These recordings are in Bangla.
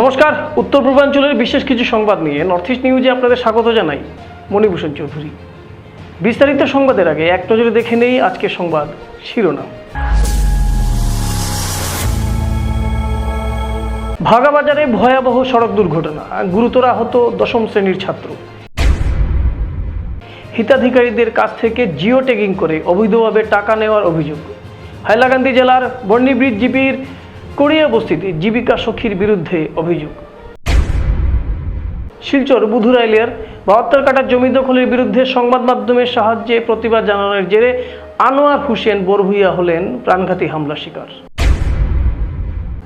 নমস্কার, উত্তর পূর্বাঞ্চলের বিশেষ কিছু সংবাদ নিয়ে নর্থ ইস্ট নিউজে আপনাদের স্বাগত জানাই, মণিভূষণ চৌধুরী। বিস্তারিত সংবাদের আগে এক নজরে দেখে নেই আজকের সংবাদ শিরোনাম। ভাগাবাজারে ভয়াবহ সড়ক দুর্ঘটনা, গুরুতর আহত দশম শ্রেণির ছাত্র। হিতাধিকারীদের কাছ থেকে জিও ট্যাগিং করে অবৈধভাবে টাকা নেওয়ার অভিযোগ। হাইলাকান্দি জেলার বর্ণিব্রিজ জিপির কোরিয়া বস্তিতে জীবিকা সখীর বিরুদ্ধে অভিযোগ। শিলচর বুধুরাইলিয়ার বাহাত্তর কাটা জমি দখলের বিরুদ্ধে সংবাদ মাধ্যমের সাহায্যে প্রতিবাদ জানানোর জেরে আনোয়ার হোসেন বরভুইয়া হলেন প্রাণঘাতী হামলা শিকার।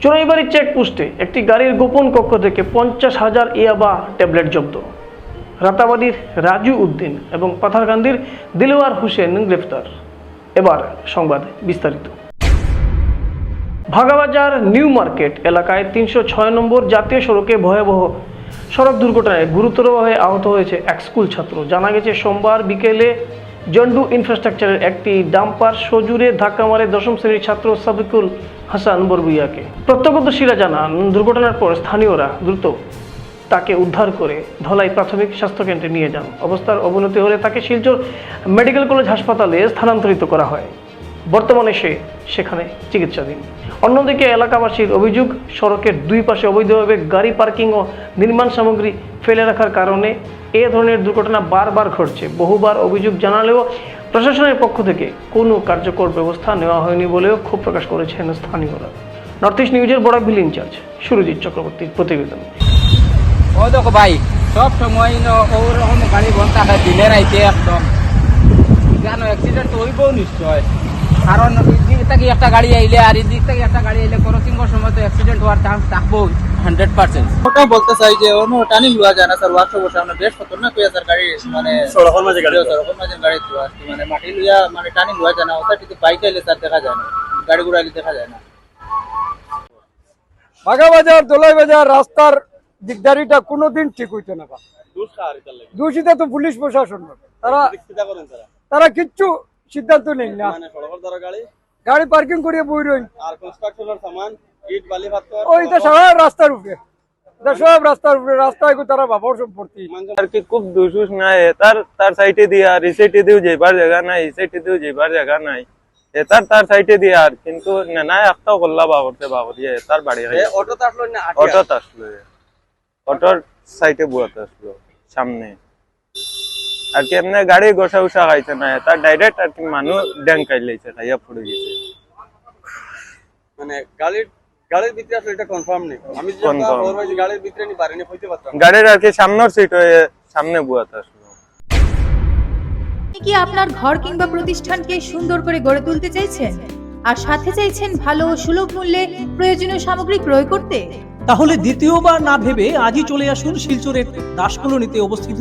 চোরাইবাড়ি চেকপোস্টে একটি গাড়ির গোপন কক্ষ থেকে পঞ্চাশ হাজার ইয়াবা ট্যাবলেট জব্দ। রাতাবাড়ির রাজু উদ্দিন এবং পাথারকান্দির দিলওয়ার হোসেন গ্রেফতার। এবার সংবাদ বিস্তারিত। ভাগাবাজার নিউ মার্কেট এলাকায় তিনশো ছয় নম্বর জাতীয় সড়কে ভয়াবহ সড়ক দুর্ঘটনায় গুরুতরভাবে আহত হয়েছে এক স্কুল ছাত্র। জানা গেছে, সোমবার বিকেলে জন্ডু ইনফ্রাস্ট্রাকচারের একটি ডাম্পার সজুরে ধাক্কা মারে দশম শ্রেণির ছাত্র সাবিকুল হাসান বরবুইয়াকে প্রত্যক্ষদর্শীরা জানান, দুর্ঘটনার পর স্থানীয়রা দ্রুত তাকে উদ্ধার করে ধলাই প্রাথমিক স্বাস্থ্যকেন্দ্রে নিয়ে যান। অবস্থার অবনতি হলে তাকে শিলচর মেডিকেল কলেজ হাসপাতালে স্থানান্তরিত করা হয়। বর্তমানে সে সেখানে চিকিৎসাধীন। অন্যদিকে এলাকাবাসীর অভিযোগ, সড়কের দুই পাশে অবৈধভাবে গাড়ি পার্কিং ও নির্মাণ সামগ্রী ফেলে রাখার কারণে এ ধরনের দুর্ঘটনা বারবার ঘটছে। বহুবার অভিযোগ জানালেও প্রশাসনের পক্ষ থেকে কোনো কার্যকর ব্যবস্থা নেওয়া হয়নি বলেও ক্ষোভ প্রকাশ করেছেন স্থানীয়রা। নর্থ ইস্ট নিউজের বড় বিল ইনচার্জ সুরজিৎ চক্রবর্তীর প্রতিবেদন। ও দেখো ভাই, সব সময় গাড়ি একদম। জানো অ্যাক্সিডেন্ট হইব নিশ্চয়। কারণ এদিক থেকে একটা গাড়ি আইলে আর এদিক থেকে একটা গাড়ি আইলে ক্রসিংয়ের সময় তো অ্যাক্সিডেন্ট হওয়ার চান্স থাকব হান্ড্রেড পার্সেন্ট। ওটা বলতে চাই যে অন্য টার্নিং লওয়া যায় না স্যার ওয়ার্কশপের সামনে বেশ খতরনাক হয়ে স্যার গাড়ি মানে সড়কের মাঝে গাড়ি। সড়কের মাঝে গাড়ি তো আর মানে মাটি লইয়া মানে টার্নিং লওয়া যায় না। ওটা বাইক আইলে স্যার দেখা যায় না। গাড়ি ঘোড়া আইলে দেখা যায় না। বাগাবাজার দোলাই বাজার রাস্তার দিকদারিটা কোনোদিন ঠিক হইতো না দূষিত তো পুলিশ প্রশাসন। তারা। তারা কিচ্ছু সিদ্ধান্ত নেই না মানে গাড়ি পার্কিং করিয়ে বই রই আর কনস্ট্রাকশনের সামান ইট বালি পাথর ওইটা সারা রাস্তার উপরে সব রাস্তার উপরে রাস্তায় তারা বাবর সম্পত্তি আর কি খুব দুসুস নাই তার তার সাইটে দিয়ে আর এই সাইটে দিয়েও যাইবার জায়গা নাই এই সাইটে দিয়েও যাইবার জায়গা নাই তার সাইটে দিয়ে আর কিন্তু নাই একটাও করলা বাবরতে বাবরিয়ে তার বাড়ি হয় অটো তো আসলো না অটোত আসলো এ। অটোর সাইটে বুয়াতে আসলো সামনে আর কি এমনি গাড়ি গোসা উসা খাইছে না তার ডাইরেক্ট আর কি মানুষ ড্যাঙ্কাই লাইছে খাইয়া পড়ে গেছে। মানে গাড়ির গাড়ির ভিতরে আসলে এটা কনফার্ম নেই। আমি যে গাড়ির ভিতরে নি হইতে পারতাম গাড়ির আর কি সামনের সিট হয়ে সামনে বুয়াতে আসলো। কি আপনার ঘর কিংবা প্রতিষ্ঠানকে সুন্দর করে গড়ে তুলতে চাইছেন? আর সাথে চাইছেন ভালো সুলভ মূল্যে প্রয়োজনীয় সামগ্রী ক্রয় করতে? তাহলে দ্বিতীয়বার না ভেবে আজই চলে আসুন শিলচরের দাসকলোনিতে অবস্থিত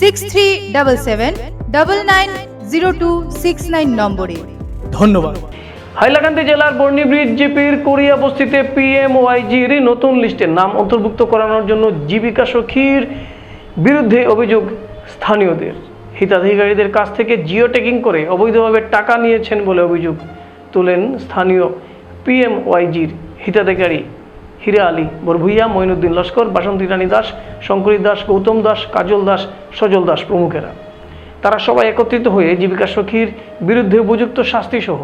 six three double seven double nine zero two six nine নম্বরে। ধন্যবাদ। হাইলাকান্দি জেলার বর্ণিব্রিজ জিপির কোরিয়া বস্তিতে পিএমওয়াইজির নতুন লিস্টে নাম অন্তর্ভুক্ত করানোর জন্য জীবিকা সখীর বিরুদ্ধে অভিযোগ স্থানীয়দের। হিতাধিকারীদের কাছ থেকে জিও ট্যাগিং করে অবৈধভাবে টাকা নিয়েছেন বলে অভিযোগ তোলেন স্থানীয় পিএমওয়াইজির হিতাধিকারী। হিরা আলী বরভুইয়া মঈনুদ্দিন লস্কর বাসন্তী রানী দাস শঙ্করী দাস গৌতম দাস কাজল দাস সজল দাস প্রমুখেরা। তারা সবাই একত্রিত হয়ে জীবিকা সখীর বিরুদ্ধে উপযুক্ত শাস্তি সহ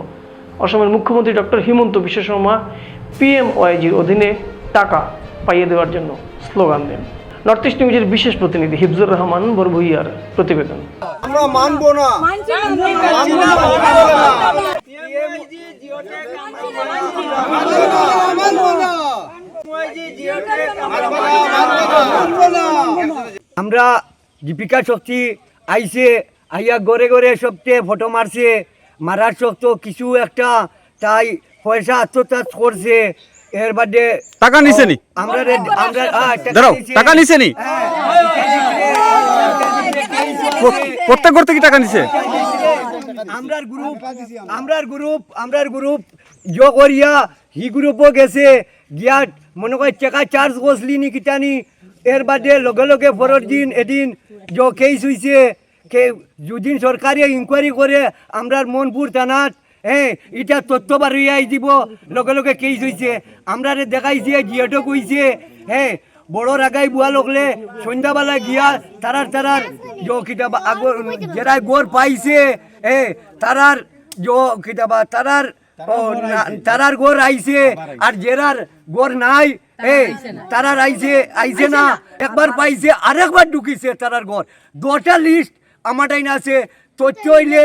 অসমের মুখ্যমন্ত্রী ডক্টর হিমন্ত বিশ্ব শর্মা পিএমওয়াইজির অধীনে টাকা পাইয়ে দেওয়ার জন্য স্লোগান দেন। নর্থ ইস্ট নিউজের বিশেষ প্রতিনিধি হিফজুর রহমান বরভুইয়ার প্রতিবেদন। আমরা দীপিকা শক্তি আইছে আইয়া গড়ে গড়ে সবচেয়ে ফটো মারছে মারার শক্ত কিছু একটা তাই পয়সা আত্মচাষ করছে। এর বাদে টাকা নিছে নি? আমরা আমরা দাঁড়াও। টাকা নিছে নি? হ্যাঁ, প্রত্যেক করতে কি টাকা নিছে? আমরার গ্রুপ আমরার গ্রুপ আমরার গ্রুপ জো করিয়া হি গ্রুপও গেছে। গিয়া মনে করে টাকা চার্জ করছলি নি কিতানি? এর বাদে লগে লগে পরের দিন, এদিন জো কেস হইছে, কে যদিন সরকারি ইনকোয়ারি করে আমরার মনপুর থানাত হ্যাঁ এটা তথ্য বাড়িয়াই দিব, লগে লগে কেস হইছে। আমরা দেখাইছে জিয়াটো কইছে হ্যাঁ বড় রাগাই বুয়া লগলে সন্ধ্যাবেলা গিয়া তারার তারার কিতাবা আগর যারা গোর পাইছে এ তারার কিতাবা তারার তারার গোর আইছে। আর জেরার গোর নাই। এ তারার আইছে আইছে না। একবার পাইছে আরেকবার ঢুকিছে তারার ঘর। দুটা লিস্ট আমারটাই না আছে। তথ্য হইলে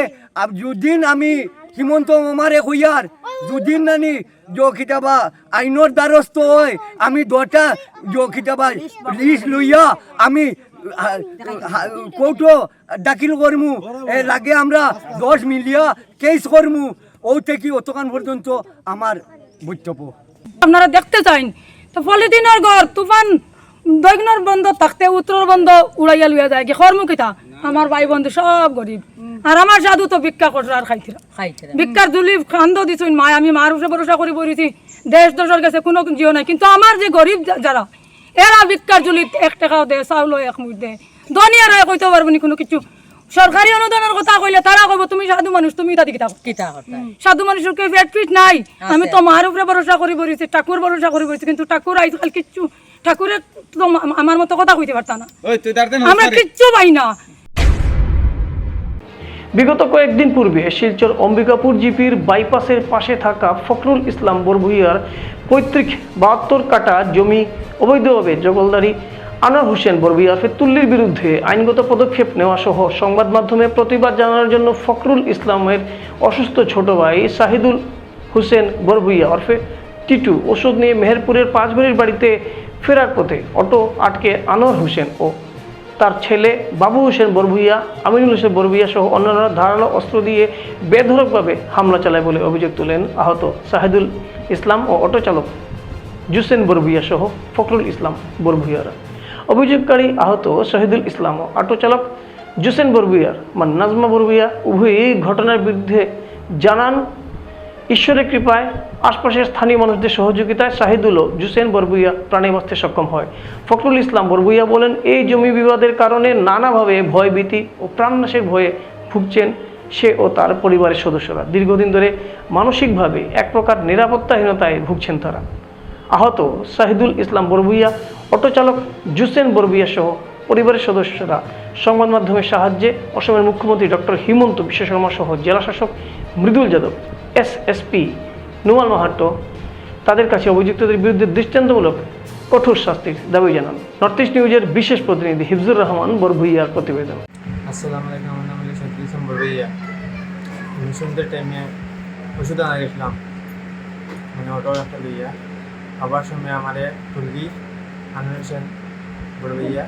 যদিন আমি হিমন্ত মামারে কইয়ার যদিন নানি জো খিতাবা আইনোর দ্বারস্থ হয়। আমি দটা জো খিতাবা লিস্ট লইয়া আমি কৌটো দাখিল করমু লাগে আমরা দশ মিলিয়া কেস করমু ও থেকে অতকান পর্যন্ত আমার বক্তব্য আপনারা দেখতে চাইন তো পলিথিনের ঘর তুফান দৈগ্নর বন্ধ থাকতে উত্তর বন্ধ উড়াইয়া লইয়া যায়। কি কর্মকিতা আমার ভাই বন্ধু সব গরিব। আর আমার সাধু তো ভিক্ষা করছে আর খাইছিল ভিক্ষার দুলি খান্দ দিছুন মা আমি মার উপরে ভরসা করি বলেছি দেশ দোষের কাছে কোনো জিও নাই। কিন্তু আমার যে গরিব যারা এরা ভিক্ষার জুলিত এক টাকাও দেয় চাউল এক মুঠ দেয়। ধনিয়ারা কইতে পারব নি কোনো কিছু। সরকারি অনুদানের কথা কইলে তারা কইব তুমি সাধু মানুষ তুমি তাদি কিতা কিতা সাধু মানুষের কে পেট পিট নাই। আমি তো মার উপরে ভরসা করি বলেছি ঠাকুর ভরসা করি বলেছি কিন্তু ঠাকুর আজকাল কিচ্ছু ঠাকুরের তো আমার মতো কথা কইতে পারতা না। আমরা কিচ্ছু পাই না। বিগত কয়েকদিন পূর্বে শিলচর অম্বিকাপুর জিপির বাইপাসের পাশে থাকা ফখরুল ইসলাম বরভুইয়ার পৈতৃক বাহাত্তর কাটা জমি অবৈধভাবে জগলদারি আনোয়ার হোসেন বরভুইয়া ফেতুল্লির বিরুদ্ধে আইনগত পদক্ষেপ নেওয়া সহ সংবাদ মাধ্যমে প্রতিবাদ জানানোর জন্য ফখরুল ইসলামের অসুস্থ ছোট ভাই শাহিদুল হোসেন বরভুইয়া ওরফে টিটু ওষুধ নিয়ে মেহেরপুরের পাঁচবাড়ির বাড়িতে ফেরার পথে অটো আটকে আনোয়ার হোসেন ও তার ছেলে বাবু হোসেন বরভুইয়া আমিনুল হোসেন বরভুইয়া সহ অন্যান্যরা ধারালো অস্ত্র দিয়ে বেধড়কভাবে হামলা চালায় বলে অভিযোগ তোলেন আহত শাহিদুল ইসলাম ও অটো চালক জুসেন বরভুইয়া সহ ফখরুল ইসলাম বরভুইয়ারা অভিযোগকারী আহত শহীদুল ইসলাম ও অটো চালক জুসেন বরভুইয়ার মানে নাজমা বরভুইয়া উভয়ই ঘটনার বিরুদ্ধে জানান, ঈশ্বরের কৃপায় আশপাশের স্থানীয় মানুষদের সহযোগিতায় শাহিদুল ও জুসেন বরবুইয়া প্রাণে বাঁচতে সক্ষম হয়। ফখরুল ইসলাম বরবুইয়া বলেন, এই জমি বিবাদের কারণে নানাভাবে ভয়ভীতি ও প্রাণনাশের ভয়ে ভুগছেন সে ও তার পরিবারের সদস্যরা। দীর্ঘদিন ধরে মানসিকভাবে এক প্রকার নিরাপত্তাহীনতায় ভুগছেন তারা। আহত শাহিদুল ইসলাম বরবুইয়া অটো চালক জুসেন বরবুইয়া সহ পরিবারের সদস্যরা সংবাদ মাধ্যমের সাহায্যে অসমের মুখ্যমন্ত্রী ডক্টর হিমন্ত বিশ্ব শর্মা সহ জেলা শাসক মৃদুল যাদব এসএসপি নুমাল মাহাতো তাদের কাছে অভিযুক্তদের বিরুদ্ধে দৃষ্টান্তমূলক কঠোর শাস্তির দাবি জানান। নর্থ ইস্ট নিউজের বিশেষ প্রতিনিধি হিফজুর রহমান বরভুইয়ার প্রতিবেদন। আসসালামু আলাইকুম, আমার নাম হলো শফি ডিসেম্বর ভাইয়া আমি সন্ধ্যের টাইমে ওষুধ আনা গেছিলাম। মানে অটো একটা লইয়া। আমারে তুলবি আনোয়ার হোসেন বড় ভাইয়া।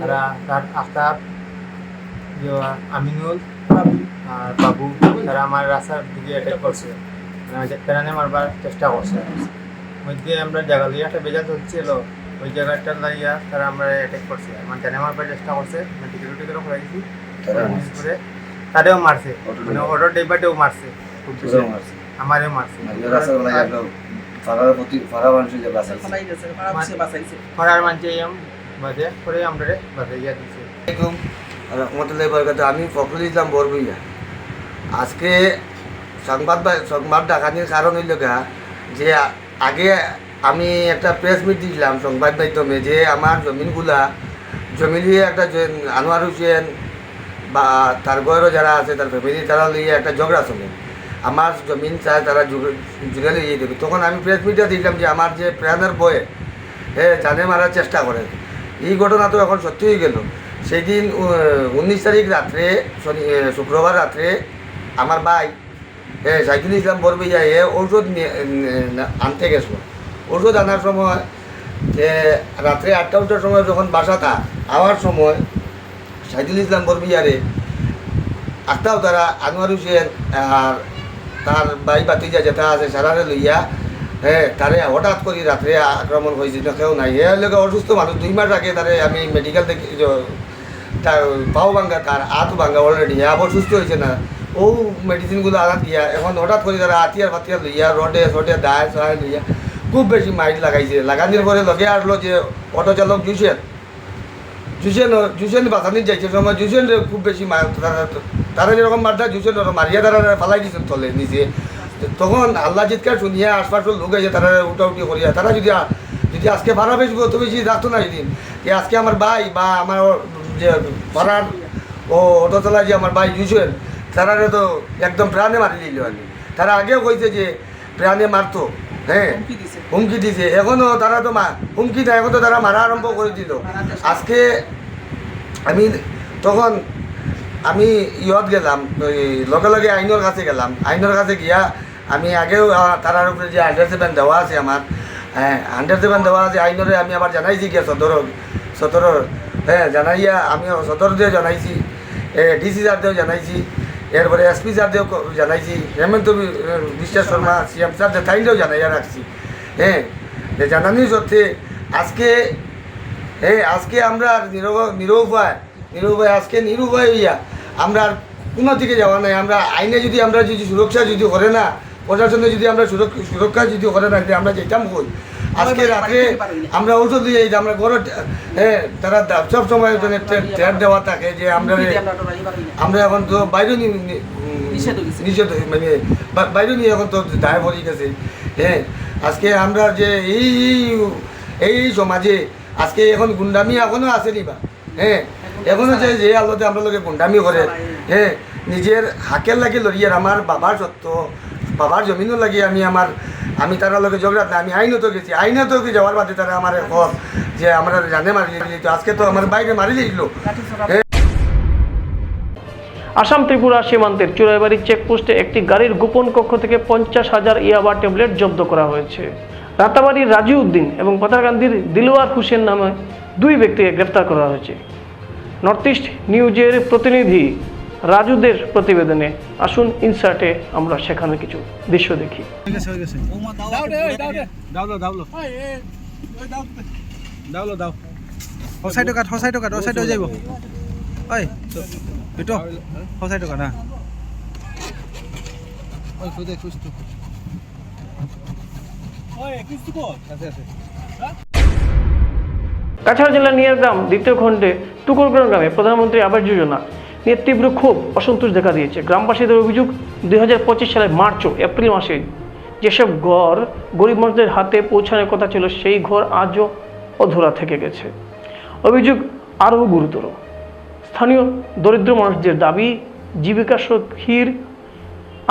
তারা তার আফতাব আমিনুল আর বাবু তারা আমার রাস্তার দিকে অ্যাটাক করছে। মানে মারবার চেষ্টা করছে। মধ্যে আমরা জায়গা লইয়া একটা বেজা চলছিল ওই জায়গাটা লাইয়া তারা আমরা অ্যাটাক করছে। মানে টেনে মারবার চেষ্টা করছে। মানে টিকিট করে গেছি করে তারেও মারছে। মানে অটো ড্রাইভারটাও মারছে। আমারেও মারছে। ফরার মানছে এম বাজে করে আমরা বাজাইয়া দিছে। রহমতুল্লাহ বরকাত আমি ফখরুল ইসলাম বরবইয়া। আজকে সংবাদ বা- সংবাদ ডাকানির কারণ হইল গা যে আগে আমি একটা প্রেস মিট দিয়েছিলাম সংবাদ মাধ্যমে যে আমার জমিনগুলা জমি লিয়ে একটা যে- আনোয়ার হোসেন বা তার ঘরেরও যারা আছে তার ফ্যামিলি তারা লিয়ে একটা ঝগড়া চলে। আমার জমিন চায় তারা জুড়ে লিয়ে দেবে। তখন আমি প্রেস মিটটা দিলাম যে আমার যে প্রাণের বয়ে হ্যাঁ জানে মারার চেষ্টা করে। এই ঘটনা তো এখন সত্যি হয়ে গেল। সেই দিন উনিশ তারিখ রাত্রে, শনি শুক্রবার রাত্রে আমার ভাই হ্যাঁ সাইদুল ইসলাম বরবেইয়া এ ঔষধ নিয়ে- আনতে গেছিল। ঔষধ আনার সময় যে রাত্রে আটটা উঠার সময় যখন বাসা বাসাটা আওয়ার সময় সাইদুল ইসলাম বরবিয়ারে আটটাও তারা আনোয়ার হোসেন আর তার ভাই বাতিজা যেটা আছে, সারারে লইয়া হ্যাঁ তারে হঠাৎ করে রাত্রে আক্রমণ হয়েছিল কেউ নাই। এ লোক অসুস্থ মানুষ দুই মাস আগে তারে আমি মেডিকেল য- তার পাও ভাঙ্গা, তার হাত ভাঙ্গা অলরেডি আবার সুস্থ হয়েছে না। ও মেডিসিনগুলো আঘাত দিয়া এখন হঠাৎ করে তারা হাতিয়ার ফাতিয়ার লইয়া, রডে, সডে, দায়, সহায় লইয়া খুব বেশি মাইট লাগাইছে। লাগানোর পরে লগে আসলো যে, অটো চালক জুসেন। জুসেন জুসেন বাঁচানি যাইছে। সময় জুসেন খুব বেশি মার তারা- যেরকম মারটা ওরা মারিয়া তারা ফালাই দিয়েছেন তলে নিচে তখন আল্লাহ চিৎকার শুনিয়া আশপাশের লোক আছে তারা উঠা উঠি করিয়া তারা যদি যদি আজকে ভাড়া বেশি অত বেশি রাখতো না সেদিন যে আজকে আমার ভাই বা আমার যে পাড়ার ও অটো চালায় যে আমার ভাই জুসেন তারা তো একদম প্রাণে মারি দিল কি। তারা আগেও কইছে যে প্রাণে মারতো হ্যাঁ হুমকি দিছে। এখনও তারা তো মা হুমকি দেয় এখন তো তারা মারা আরম্ভ করে দিল। আজকে আমি তখন আমি ইয়ত গেলাম, ওই লগে লগে আইনের কাছে গেলাম। আইনের কাছে গিয়া আমি আগেও তারার উপরে যে আন্ডার সেভেন দেওয়া আছে আমার হ্যাঁ আন্ডার সেভেন দেওয়া আছে আইনরে আমি আবার জানাইছি গিয়া সদর সদরের হ্যাঁ জানাইয়া আমি সদর দিয়ে জানাইছি ডিসি স্যার দিয়েও জানাইছি, এরপরে এসপি স্যার দিয়েও জানাইছি, হেমন্ত বি- বিশ্বাস শর্মা সিএম স্যার দিয়ে তাইলেও জানাইয়া রাখছি হ্যাঁ জানানি সত্ত্বে আজকে হ্যাঁ আজকে আমরা আর নিরব নিরুপায় নিরুপায় আজকে নিরুপায় হইয়া আমরা আর কোনো দিকে যাওয়া নাই। আমরা আইনে যদি আমরা যদি সুরক্ষা যদি করে না প্রশাসনে যদি আমরা সুরক্ষা যদি করে না আমরা যেতাম কই? আজকে রাত্রে আমরা ঔষধ দিয়ে আমরা ঘরে হ্যাঁ তারা সব সময় ট্যাপ দেওয়া থাকে যে আমরা আমরা এখন তো বাইরে নিষেধ মানে বাইরে নিয়ে এখন তো দায় পড়ে গেছে। হ্যাঁ আজকে আমরা যে এই এই- সমাজে আজকে এখন গুন্ডামি এখনও আছে নিবা হ্যাঁ এখনও যে যে আলোতে আমরা লোকে গুন্ডামি করে হ্যাঁ নিজের হাকের লাগি লড়িয়ে আমার বাবার সত্য, বাবার জমিনও লাগি আমি আমার, আমি তারা লোকে ঝগড়া, না, আমি আইনত গেছি, আইনত যাওয়ার বাদে তারা আমার কর যে আমরা জানে মারি দিত আজকে তো আমার বাইরে মারি দিল। আসাম ত্রিপুরা সীমান্তের চুরাইবাড়ি চেকপোস্টে একটি গাড়ির গোপন কক্ষ থেকে পঞ্চাশ হাজার ইয়াবা ট্যাবলেট জব্দ করা হয়েছে। রাতাবাড়ির রাজু উদ্দিন এবং পাতারকান্দির দিলওয়ার হোসেন নামে দুই ব্যক্তিকে গ্রেফতার করা হয়েছে। নর্থ ইস্ট নিউজের প্রতিনিধি রাজুদের প্রতিবেদনে আসুন ইনসার্টে আমরা সেখানে কিছু দৃশ্য দেখি যাব কাছাড় জেলার নিয়ারগ্রাম দ্বিতীয় খণ্ডে টুকুরগ্রাম গ্রামে প্রধানমন্ত্রী আবাস যোজনা নিয়ে তীব্র ক্ষোভ, অসন্তোষ দেখা দিয়েছে। গ্রামবাসীদের অভিযোগ, দুই হাজার পঁচিশ সালের মার্চ ও এপ্রিল মাসে যেসব ঘর গরিব মানুষদের হাতে পৌঁছানোর কথা ছিল, সেই ঘর আজও অধুরা থেকে গেছে। অভিযোগ আরও গুরুতর। স্থানীয় দরিদ্র মানুষদের দাবি, জীবিকা সখীর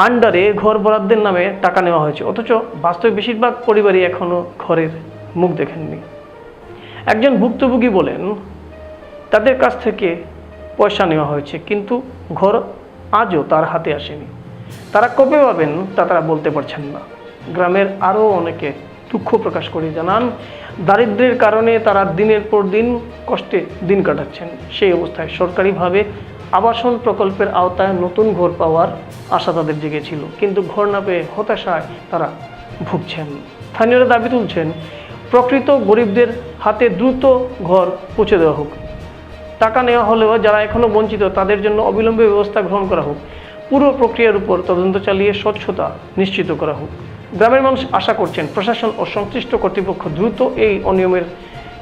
আন্ডারে ঘর বরাদ্দের নামে টাকা নেওয়া হয়েছে, অথচ বাস্তবে বেশিরভাগ পরিবারই এখনও ঘরের মুখ দেখেননি। একজন ভুক্তভোগী বলেন, তাদের কাছ থেকে পয়সা নেওয়া হয়েছে, কিন্তু ঘর আজও তার হাতে আসেনি। তারা কবে পাবেন তা তারা বলতে পারছেন না। গ্রামের আরও অনেকে দুঃখ প্রকাশ করে জানান দারিদ্র্যের কারণে তারা দিনের পর দিন কষ্টে দিন কাটাচ্ছেন। সেই অবস্থায় সরকারিভাবে আবাসন প্রকল্পের আওতায় নতুন ঘর পাওয়ার আশা তাদের জেগেছিল, কিন্তু ঘর না পেয়ে হতাশায় তারা ভুগছেন। স্থানীয়রা দাবি তুলছেন প্রকৃত গরিবদের হাতে দ্রুত ঘর পৌঁছে দেওয়া হোক। টাকা নেওয়া হলেও যারা এখনও বঞ্চিত, তাদের জন্য অবিলম্বে ব্যবস্থা গ্রহণ করা হোক। পুরো প্রক্রিয়ার উপর তদন্ত চালিয়ে স্বচ্ছতা নিশ্চিত করা হোক। গ্রামের মানুষ আশা করছেন প্রশাসন ও সংশ্লিষ্ট কর্তৃপক্ষ দ্রুত এই অনিয়মের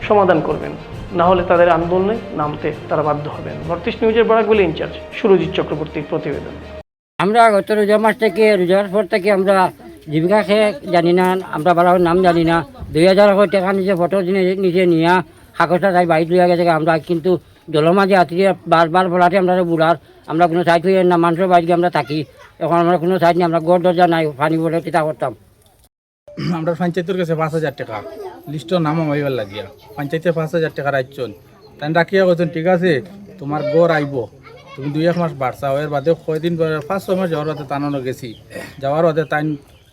সমাধান করবেন। না হলে তাদের আন্দোলনে নামতে তারা বাধ্য হবেন। নর্থ নিউজের বরাকগুলি ইনচার্জ সুরজিৎ চক্রবর্তীর প্রতিবেদন। আমরা গত রোজা মাস থেকে, রোজার পর থেকে আমরা জীবিকা খেয়ে জানি না, আমরা বাড়ার নাম জানি না। দুই হাজার টাকা নিজে ফটো নিজে নিয়ে কাগজটা তাই বাড়ি লইয়া গেছে, আমরা কিন্তু জলের মাঝে আত্মীয় বারবার বলাতে আমরা বুড়ার, আমরা কোনো সাইড হয়ে না, মানুষের বাড়িতে আমরা থাকি। এখন আমরা কোনো সাইড নেই, আমরা গড় দরজা নাই, পানি বলে চিন্তা করতাম। আমরা পঞ্চায়েতের কাছে পাঁচ হাজার টাকা। লিস্টর নাম আমাইবার লাগিয়া। পঞ্চায়েতে পাঁচ হাজার টাকা রাখছেন তাই রাখিয়া কৈছেন ঠিক আছে, তোমার গড় আইব। তুমি দুই এক মাস বাড়ছাও। এর বাদে কয়দিন পাঁচ ছয় মাস যাওয়ার বাদে টানানো গেছি। যাওয়ার বাদে তাই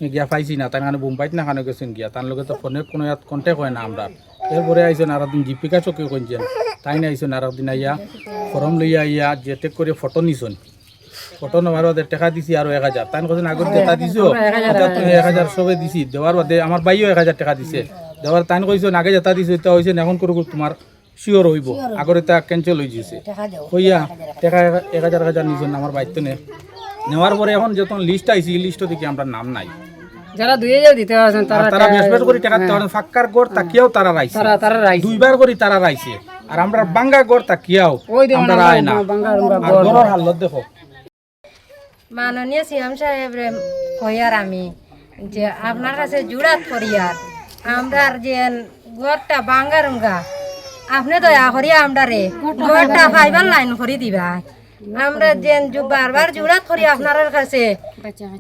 গিয়া পাইছি না তাই মানে বোম্বাইত না কানে গেছেন গিয়া। তার লগে তো ফোনে কোনো ইয়াত কন্টেক্ট হয় না আমরা এরপরে আইসেন আর একদিন দীপিকা চকে কইছেন তাই না আইসেন আর একদিন আইয়া ফরম লইয়া আইয়া যে টেক করে ফটো নিছেন। ফটো নেওয়ার বাদে টাকা দিছি আরও এক হাজার তাই কথা আগত যেটা দিছো। এক হাজার সবে দিছি। দেওয়ার বাদে আমার বাইও এক হাজার টাকা দিছে। দেওয়ার তাই কইছো আগে যেটা দিছো এটা হয়েছে এখন করে তোমার শিওর হইব। আগর এটা ক্যান্সেল হয়ে গেছে। হইয়া টাকা এক- হাজার এক হাজার নিছেন আমার বাইতে নে নেওয়ার পরে এখন যখন লিস্ট আইছি লিস্ট থেকে আমরা নাম নাই। যারা দুই হাজার দিতে পারছেন তারা বেশ বেশ করে টাকা দিতে পারেন ফাক্কার গড় তাকিয়াও তারা রাইছে। তারা রাইছে। দুইবার করে তারা রাইছে। আর আমরা বাঙ্গা গড় তাকিয়াও আমরা আমরা রায় না। বাঙ্গা আমরা হালত দেখো। মাননীয় সিএম সাহেব হইয়ার আমি যে আপনার কাছে জুড়াত করিয়ার আমরার যে ঘরটা বাঙ্গারুঙ্গা আপনি দয়া করিয়া আমরারে ঘরটা ফাইবার লাইন করে দিবা আমরা যে জু- বারবার জুড়াত করি আপনার কাছে।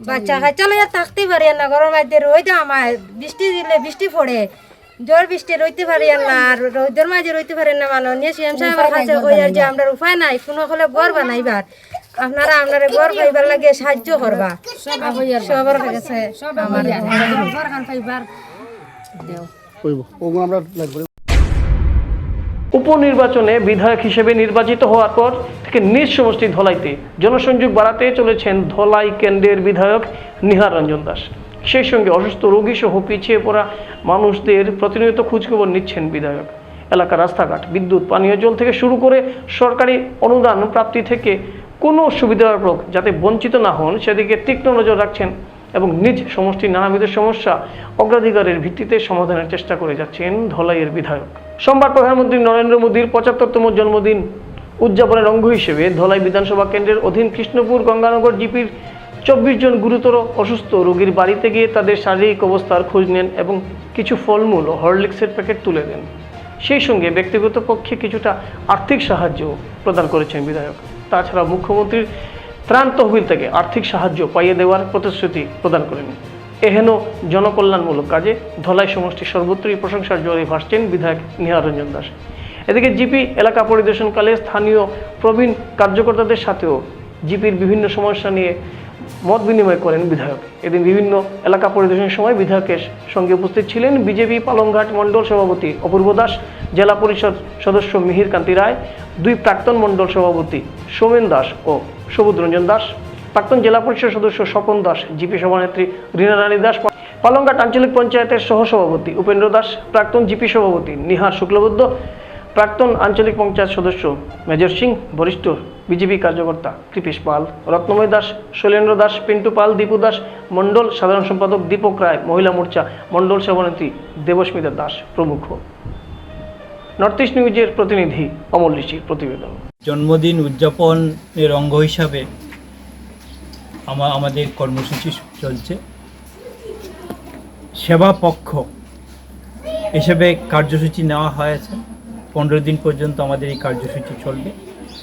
বাচ্চা কাচ্চা লইয়া থাকতে পারি না ঘরের মধ্যে রই আমার বৃষ্টি দিলে বৃষ্টি পড়ে। জোর বৃষ্টি রইতে পারি না আর রোদের মাঝে রইতে পারেন না মাননীয় সিএম সাহেবের কাছে কইয়ার যে আমরা উপায় নাই কোনো হলে ঘর বানাইবার। আপনারা আপনারা ঘর পাইবার লাগে সাহায্য করবা। সবার কাছে আমার খান পাইবার। দেও। উপনির্বাচনে বিধায়ক হিসেবে নির্বাচিত হওয়ার পর থেকে নিজ সমষ্টি ধলাইতে জনসংযোগ বাড়াতে চলেছেন ধলাই কেন্দ্রের বিধায়ক নিহার রঞ্জন দাস। সেই সঙ্গে অসুস্থ রোগী সহ পিছিয়ে পড়া মানুষদের প্রতিনিয়ত খোঁজখবর নিচ্ছেন বিধায়ক। এলাকার রাস্তাঘাট, বিদ্যুৎ, পানীয় জল থেকে শুরু করে সরকারি অনুদান প্রাপ্তি থেকে কোনো সুবিধাপ্রক যাতে বঞ্চিত না হন, সেদিকে তীক্ষ্ণ নজর রাখছেন এবং নিজ সমষ্টির নানাবিধ সমস্যা অগ্রাধিকারের ভিত্তিতে সমাধানের চেষ্টা করে যাচ্ছেন ধলাইয়ের বিধায়ক। সোমবার প্রধানমন্ত্রী নরেন্দ্র মোদীর পঁচাত্তরতম জন্মদিন উদযাপনের অঙ্গ হিসেবে ধলাই বিধানসভা কেন্দ্রের অধীন কৃষ্ণপুর, গঙ্গানগর জিপির চব্বিশ জন গুরুতর অসুস্থ রোগীর বাড়িতে গিয়ে তাদের শারীরিক অবস্থার খোঁজ নেন এবং কিছু ফলমূল ও হরলিক্সের প্যাকেট তুলে দেন। সেই সঙ্গে ব্যক্তিগত পক্ষে কিছুটা আর্থিক সাহায্য প্রদান করেছেন বিধায়ক। তাছাড়া মুখ্যমন্ত্রীর ত্রাণ তহবিল থেকে আর্থিক সাহায্য পাইয়ে দেওয়ার প্রতিশ্রুতি প্রদান করেন। এহেন জনকল্যাণমূলক কাজে ধলাই সমষ্টির সর্বত্রই প্রশংসার জোরে ভাসছেন বিধায়ক নিহার রঞ্জন দাস। এদিকে জিপি এলাকা পরিদর্শনকালে স্থানীয় প্রবীণ কার্যকর্তাদের সাথেও জিপির বিভিন্ন সমস্যা নিয়ে মত বিনিময় করেন বিধায়ক। এদিন বিভিন্ন এলাকা পরিদর্শনের সময় বিধায়কের সঙ্গে উপস্থিত ছিলেন বিজেপি পালংঘাট মণ্ডল সভাপতি অপূর্ব দাস, জেলা পরিষদ সদস্য মিহির কান্তি রায়, দুই প্রাক্তন মণ্ডল সভাপতি সোমেন দাস ও সবুজ রঞ্জন দাস, প্রাক্তন জেলা পরিষদ সদস্য স্বপন দাস, জিপি সভানেত্রী রীনা রানী দাস পালংঘাট আঞ্চলিক পঞ্চায়েতের সহসভাপতি উপেন্দ্র দাস, প্রাক্তন জিপি সভাপতি নিহার শুক্লবদ্ধ প্রাক্তন আঞ্চলিক পঞ্চায়েত সদস্য মেজর সিং, বরিষ্ঠ বিজেপি কার্যকর্তা কৃপেশ পাল, রত্নময় দাস, শৈলেন্দ্র দাস, পিন্টু পাল, দীপু দাস, মণ্ডল সাধারণ সম্পাদক দীপক রায়, মহিলা মোর্চা, মণ্ডল সভানেত্রী দেবস্মিতা দাস প্রমুখ। নর্থ ইস্ট নিউজের প্রতিনিধি অমল ঋষির প্রতিবেদন। জন্মদিন উদযাপনের অঙ্গ হিসাবে আমা- আমাদের কর্মসূচি চলছে। সেবা পক্ষ হিসেবে কার্যসূচি নেওয়া হয়েছে। পনেরো দিন পর্যন্ত আমাদের এই কার্যসূচি চলবে।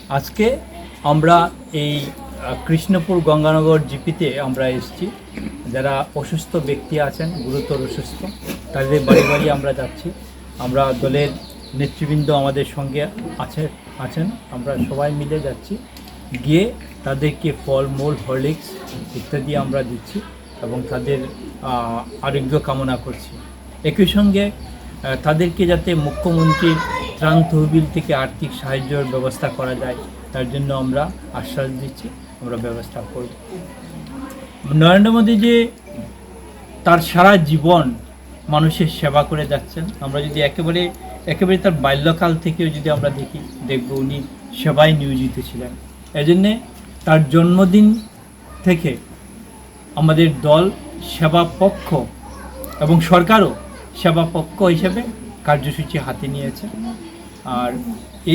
আজকে আমরা এই কৃষ্ণপুর গঙ্গানগর জিপিতে আমরা এসেছি। যারা অসুস্থ ব্যক্তি আছেন, গুরুতর অসুস্থ, তাদের বাড়ি বাড়ি আমরা যাচ্ছি। আমরা দলের নেতৃবৃন্দ আমাদের সঙ্গে আছে। আছেন, আমরা সবাই মিলে যাচ্ছি। গিয়ে তাদেরকে ফলমূল হরলিক্স ইত্যাদি আমরা দিচ্ছি এবং তাদের আরোগ্য কামনা করছি। একই সঙ্গে তাদেরকে যাতে মুখ্যমন্ত্রীর ত্রাণ তহবিল থেকে আর্থিক সাহায্যের ব্যবস্থা করা যায়, তার জন্য আমরা আশ্বাস দিচ্ছি, আমরা ব্যবস্থা করব। নরেন্দ্র মোদী যে তার সারা জীবন মানুষের সেবা করে যাচ্ছেন, আমরা যদি একেবারে একেবারে তার বাল্যকাল থেকেও যদি আমরা দেখি, দেখব উনি সেবায় নিয়োজিত ছিলেন। এজন্যে তার জন্মদিন থেকে আমাদের দল সেবা পক্ষ এবং সরকারও সেবা পক্ষ হিসেবে কার্যসূচি হাতে নিয়েছে। আর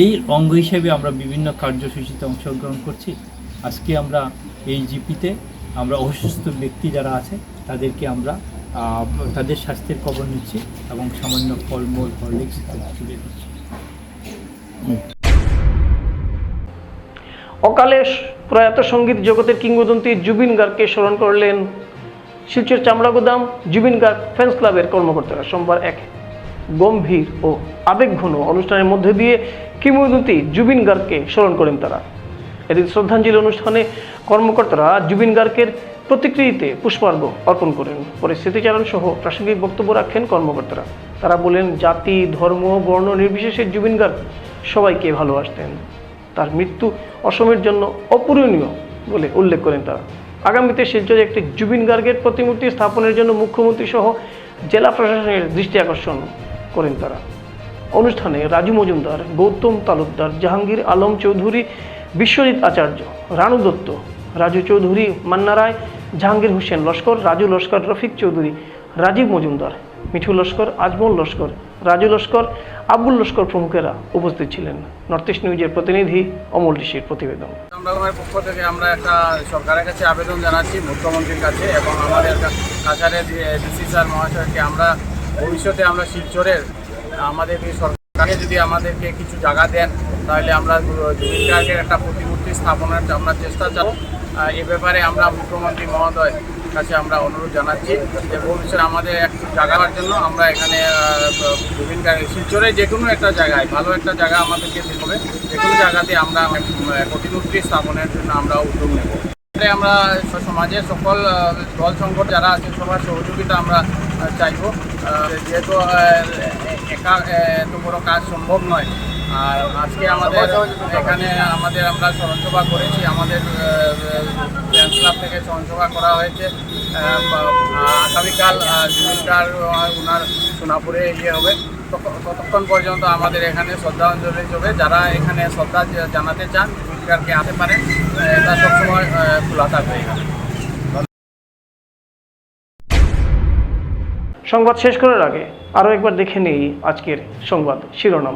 এই অঙ্গ হিসেবে আমরা বিভিন্ন কার্যসূচিতে অংশগ্রহণ করছি। আজকে আমরা এই জিপিতে আমরা অসুস্থ ব্যক্তি যারা আছে, তাদেরকে আমরা তাদের স্বাস্থ্যের খবর নিচ্ছি এবং সামান্য ফলমূল, হরলিক্স অকালে প্রয়াত সংগীত জগতের কিংবদন্তি জুবিন গার্গকে স্মরণ করলেন শিলচর চামড়াগুদাম জুবিন গার্গ ফ্যান্স ক্লাবের কর্মকর্তারা। সোমবার এক গম্ভীর ও আবেগঘন অনুষ্ঠানের মধ্যে দিয়ে কিংবদন্তি জুবিন গার্গকে স্মরণ করেন তারা। এদিন শ্রদ্ধাঞ্জলি অনুষ্ঠানে কর্মকর্তারা জুবিন গার্গের প্রতিকৃতিতে পুষ্পার্ঘ অর্পণ করেন। পরে স্মৃতিচারণ সহ প্রাসঙ্গিক বক্তব্য রাখেন কর্মকর্তারা। তারা বলেন, জাতি, ধর্ম, বর্ণ নির্বিশেষে জুবিন গার্গ সবাইকে ভালোবাসতেন। তার মৃত্যু অসমের জন্য অপূরণীয় বলে উল্লেখ করেন তারা। আগামীতে শিলচরে একটি জুবিন গার্গের প্রতিমূর্তি স্থাপনের জন্য মুখ্যমন্ত্রী সহ জেলা প্রশাসনের দৃষ্টি আকর্ষণ করেন তারা। অনুষ্ঠানে রাজু মজুমদার, গৌতম তালুকদার, জাহাঙ্গীর আলম চৌধুরী, বিশ্বজিৎ আচার্য, রানু দত্ত রাজু চৌধুরী মান্না রায় জাহাঙ্গীর হোসেন লস্কর, রাজু লস্কর, রফিক চৌধুরী, রাজীব মজুমদার মিঠু লস্কর, আজমল লস্কর, রাজু লস্কর আব্বুল লস্কর প্রমুখেরা উপস্থিত ছিলেন। নর্থ ইস্ট নিউজের প্রতিনিধি অমল ঋষির প্রতিবেদন। পক্ষ থেকে আমরা একটা সরকারের কাছে আবেদন জানাচ্ছি, মুখ্যমন্ত্রীর কাছে এবং আমাদের কাছারে ডিসি স্যার মহাশয়কে আমরা ভবিষ্যতে আমরা শিলচরের আমাদের এই যদি আমাদেরকে কিছু জায়গা দেন, তাহলে আমরা জুবিন একটা প্রতিমূর্তি স্থাপনের আমরা চেষ্টা চালাব। এ ব্যাপারে আমরা মুখ্যমন্ত্রী মহোদয় কাছে আমরা অনুরোধ জানাচ্ছি যে ভবিষ্যৎ আমাদের একটু জাগাবার জন্য আমরা এখানে বিভিন্ন শিলচরে যে কোনো একটা জায়গায়, ভালো একটা জায়গা আমাদেরকে হবে, যে কোনো জায়গাতে আমরা কঠিন স্থাপনের জন্য আমরা উদ্যোগ নেব। আমরা স- সমাজের সকল দল সংগঠন যারা আছে সবার সহযোগিতা আমরা চাইব। যেহেতু একা এত বড় কাজ সম্ভব নয়। আর আজকে আমাদের এখানে আমাদের আমরা স্মরণসভা করেছি আমাদের ফ্রেন্ডস ক্লাব থেকে স্মরণসভা করা হয়েছে। আগামীকাল আহ, ওনার সোনাপুরে ইয়ে হবে। ততক্ষণ পর্যন্ত আমাদের এখানে শ্রদ্ধাঞ্জলি চলবে যারা এখানে শ্রদ্ধা জানাতে চান জুবিনকারকে আসতে আহ, এটা সবসময় খোলা থাকবে সংবাদ শেষ করার আগে আরও একবার দেখে নেই আজকের সংবাদ শিরোনাম।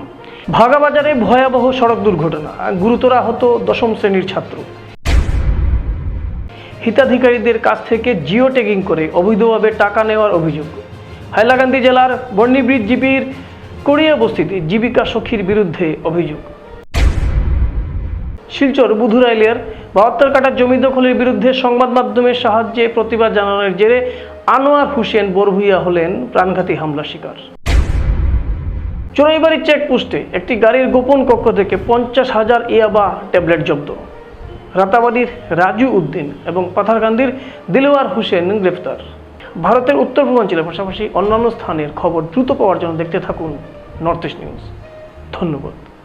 ভাগাবাজারে ভয়াবহ সড়ক দুর্ঘটনা গুরুতর আহত দশম শ্রেণির ছাত্র। হিতাধিকারীদের কাছ থেকে জিও ট্যাগিং করে অবৈধভাবে টাকা নেওয়ার অভিযোগ। হাইলাকান্দি জেলার বর্ণিব্রিজ জিপির কোরিয়া বস্তিতে জীবিকা সখীর বিরুদ্ধে অভিযোগ। শিলচর বুধুরাইলিয়ার বাহাত্তর কাটা জমি দখলের বিরুদ্ধে সংবাদ মাধ্যমের সাহায্যে প্রতিবাদ জানানোর জেরে আনোয়ার হোসেন বরভুইয়া হলেন প্রাণঘাতী হামলার শিকার। চোরাইবাড়ি চেকপোস্টে একটি গাড়ির গোপন কক্ষ থেকে পঞ্চাশ হাজার ইয়াবা ট্যাবলেট জব্দ। রাতাবাড়ির রাজু উদ্দিন এবং পাথারকান্দির দিলওয়ার হোসেন গ্রেফতার। ভারতের উত্তর পূর্বাঞ্চলের পাশাপাশি অন্যান্য স্থানের খবর দ্রুত পাওয়ার জন্য দেখতে থাকুন নর্থ ইস্ট নিউজ। ধন্যবাদ।